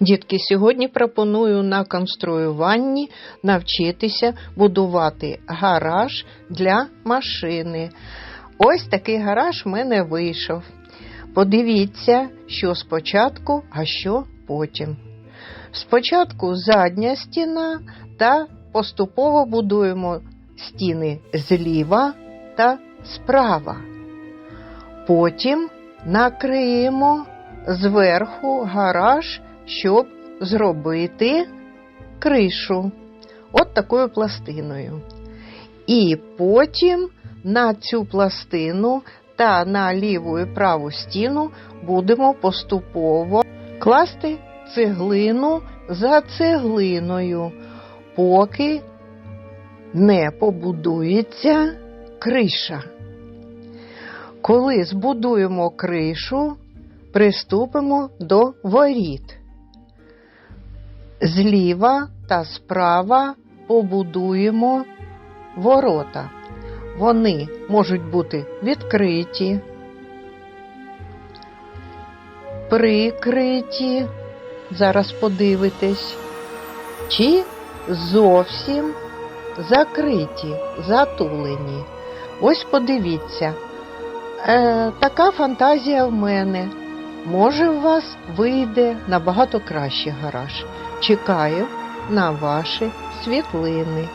Дітки, сьогодні пропоную на конструюванні навчитися будувати гараж для машини. Ось такий гараж в мене вийшов. Подивіться, що спочатку, а що потім. Спочатку задня стіна та поступово будуємо стіни зліва та справа. Потім накриємо зверху гараж, щоб зробити кришу от такою пластиною. І потім на цю пластину та на ліву і праву стіну будемо поступово класти цеглину за цеглиною, поки не побудується криша. Коли збудуємо кришу, приступимо до воріт. Зліва та справа побудуємо ворота. Вони можуть бути відкриті, прикриті, зараз подивитесь, чи зовсім закриті, затулені. Ось подивіться, е, така фантазія в мене. Може, у вас вийде набагато кращий гараж. Чекаю на ваші світлини.